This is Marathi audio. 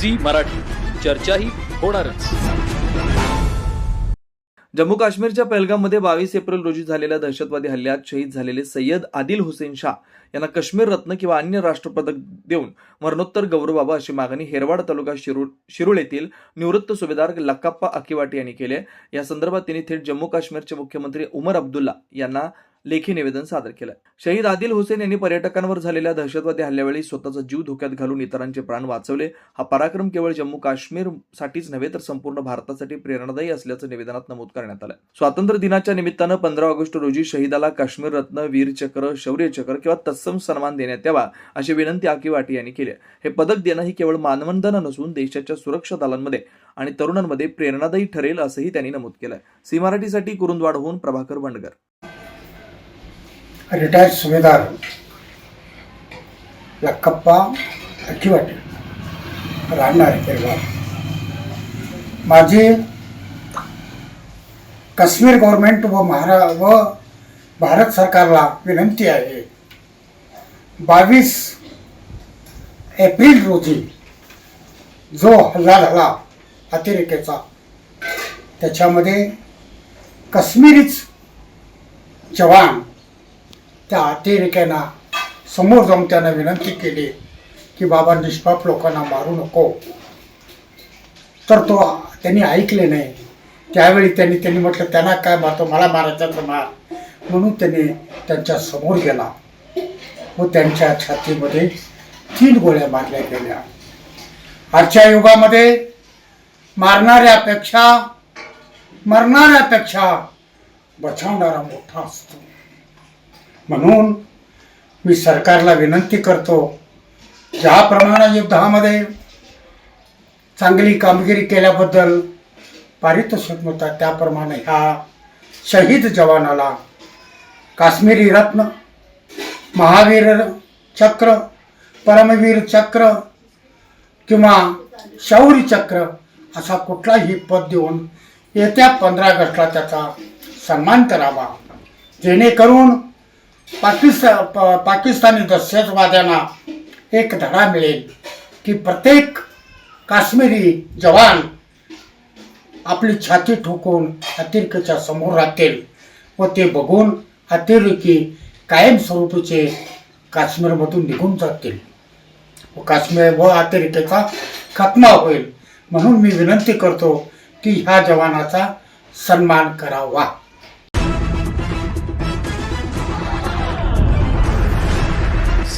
झी मराठी. चर्चाही होणारच. जम्मू काश्मीरच्या पहलगाममध्ये बावीस एप्रिल रोजी झालेल्या दहशतवादी हल्ल्यात शहीद झालेले सय्यद आदिल हुसेन शाह यांना काश्मीर रत्न किंवा अन्य राष्ट्रपदक देऊन मरणोत्तर गौरवावा अशी मागणी हेरवाड तालुका शिरूर शिरूळ येथील निवृत्त सुभेदार लक्काप्पा अकिवाटी यांनी केली या संदर्भात त्यांनी थेट जम्मू काश्मीरचे मुख्यमंत्री उमर अब्दुल्ला यांना लेखी निवेदन सादर केलं. शहीद आदिल हुसेन यांनी पर्यटकांवर झालेल्या दहशतवादी हल्ल्यावेळी स्वतःचा जीव धोक्यात घालून इतरांचे प्राण वाचवले. हा पराक्रम केवळ जम्मू काश्मीरसाठीच नव्हे तर संपूर्ण भारतासाठी प्रेरणादायी असल्याचं निवेदनात नमूद करण्यात आलं. स्वातंत्र्य दिनाच्या निमित्तानं पंधरा ऑगस्ट रोजी शहीदाला काश्मीर रत्न वीर चक्र शौर्य चक्र किंवा तत्सम सन्मान देण्यात यावा अशी विनंती आकिवाटी यांनी केली हे पदक देणं ही केवळ मानवंदना नसून देशाच्या सुरक्षा दलांमध्ये आणि तरुणांमध्ये प्रेरणादायी ठरेल असंही त्यांनी नमूद केलं सी मराठीसाठी कुरुंदवाडहून प्रभाकर बंडगर रिटायर्ड सुभेदार लक्कप्पा अक्किवाटे राहणार हिरवा माझे काश्मीर गव्हर्मेंट व महारा व भारत सरकारला विनंती आहे बावीस एप्रिल रोजी जो हल्ला झाला अतिरेकेचा त्याच्यामध्ये काश्मीरीच जवान त्या अतिरेक्यांना समोर जाऊन त्यांना विनंती केली की बाबा निष्पाप लोकांना मारू नको. तर तो त्यांनी ऐकले नाही. त्यावेळी त्यांनी त्यांनी म्हटलं त्यांना काय मारतो? मला मारायचा तर मार. म्हणून त्यांनी त्यांच्यासमोर गेला. व त्यांच्या छातीमध्ये तीन गोळ्या मारल्या गेल्या. आजच्या युगामध्ये मारणाऱ्यापेक्षा मरणाऱ्यापेक्षा बचावणारा मोठा असतो म्हणून मी सरकारला विनंती करतो ज्याप्रमाणे युद्धामध्ये चांगली कामगिरी केल्याबद्दल पारितोषिक मिळतात त्याप्रमाणे ह्या शहीद जवानाला काश्मीरी रत्न महावीर चक्र परमवीर चक्र किंवा शौर्य चक्र असा कुठलाही पद देऊन येत्या पंधरा ऑगस्टला त्याचा सन्मान करावा. जेणेकरून पाकिस्तान प- पाकिस्तानी दहशतवाद्यांना एक धडा मिळेल की प्रत्येक काश्मीरी जवान आपली छाती ठोकून अतिरेकीच्या समोर राहतील व ते बघून अतिरेकी कायमस्वरूपीचे काश्मीरमधून निघून जातील. व काश्मीर व अतिरेकीचा खात्मा होईल. म्हणून मी विनंती करतो की ह्या जवानाचा सन्मान करावा.